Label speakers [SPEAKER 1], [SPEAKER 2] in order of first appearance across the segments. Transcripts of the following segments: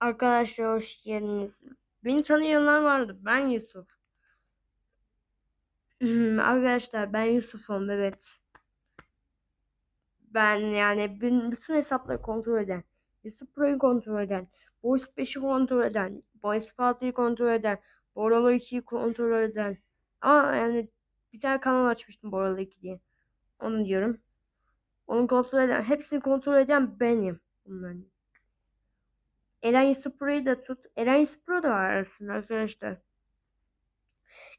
[SPEAKER 1] Arkadaşlar hoş geldiniz. Beni tanıyanlar vardı. Ben Yusuf. Hmm, Arkadaşlar ben Yusuf'um evet. Ben yani bütün hesapları kontrol eden, Yusuf Pro'yu kontrol eden, Boys 5'i kontrol eden, Boys 6'yı kontrol eden, Borolo 2'yi kontrol eden. Ama yani bir tane kanal açmıştım Borolo 2 diye. Onu diyorum. Onu kontrol eden, hepsini kontrol eden benim. Bunların. Eren Pro'yu da tut. Eren Pro da var arasında arkadaşlar.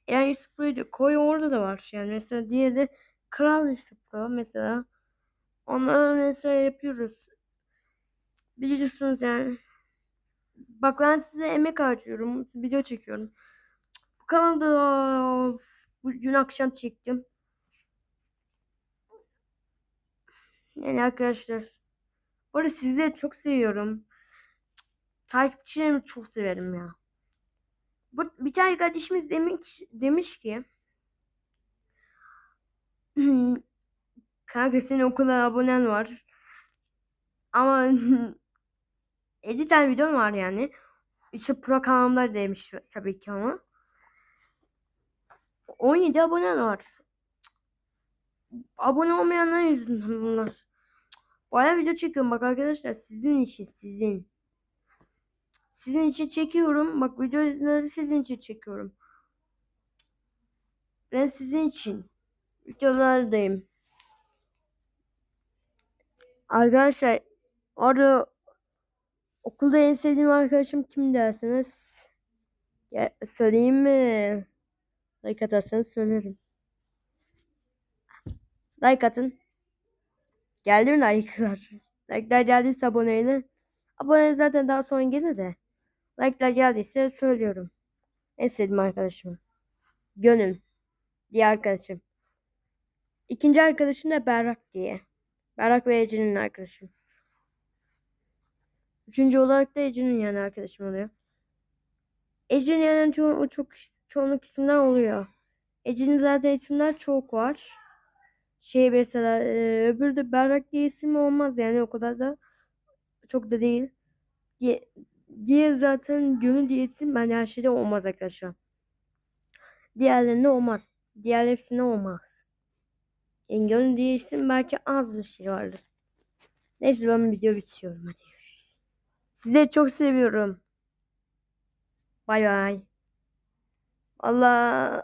[SPEAKER 1] Eren Pro'yu da koy orada da var. Yani mesela diğeri de Kral Pro mesela. Onları mesela yapıyoruz. Biliyorsunuz yani. Bak ben size emek harcıyorum. Video çekiyorum. Bu kanalda bu dün akşam çektim. Yani arkadaşlar. Bu arada sizleri çok seviyorum. Takipçilerimi çok severim ya. Bu, bir tane kardeşimiz demiş, demiş ki Kanka senin o abonen var. Ama 50 tane videom var yani. İşte pro kanalımda demiş tabii ki ama. 17 abonen var. Abone olmayanlar yüzünden bunlar. Baya video çekiyorum bak arkadaşlar sizin için sizin. Sizin için çekiyorum. Bak videoları sizin için çekiyorum. Ben sizin için videolardayım. Arkadaşlar orada okulda en sevdiğim arkadaşım kim dersiniz? Ya, söyleyeyim mi? Like atarsanız söylerim. Like atın. Geldi mi like'lar? Like'lar geldiyse aboneyle. Abone zaten daha sonra gelir de. Like'lar geldiyse söylüyorum. En sevdiğim arkadaşım. Gönül. Diye arkadaşım. İkinci arkadaşım da Berrak diye. Berrak ve Ece'nin arkadaşım. Üçüncü olarak da Ece'nin yani arkadaşım oluyor. Ece'nin yani ço çok çoğunluk isimler oluyor. Ece'nin zaten isimler çok var. Şey mesela e, öbürü Berrak diye isim olmaz yani o kadar da çok da değil. Diye zaten Gönül diye isim ben her şeyde olmaz arkadaşlar. Diğerlerinde olmaz. Diğer hepsinde olmaz. Yani Gönül diye isim belki az bir şey vardır. Neyse ben video bitiyorum hadi görüşürüz. Sizleri çok seviyorum. Bay bay. Allah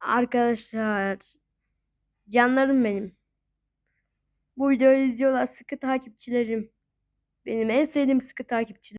[SPEAKER 1] arkadaşlar canlarım benim. Bu videoyu izliyorlar sıkı takipçilerim. Benim en sevdiğim sıkı takipçilerim.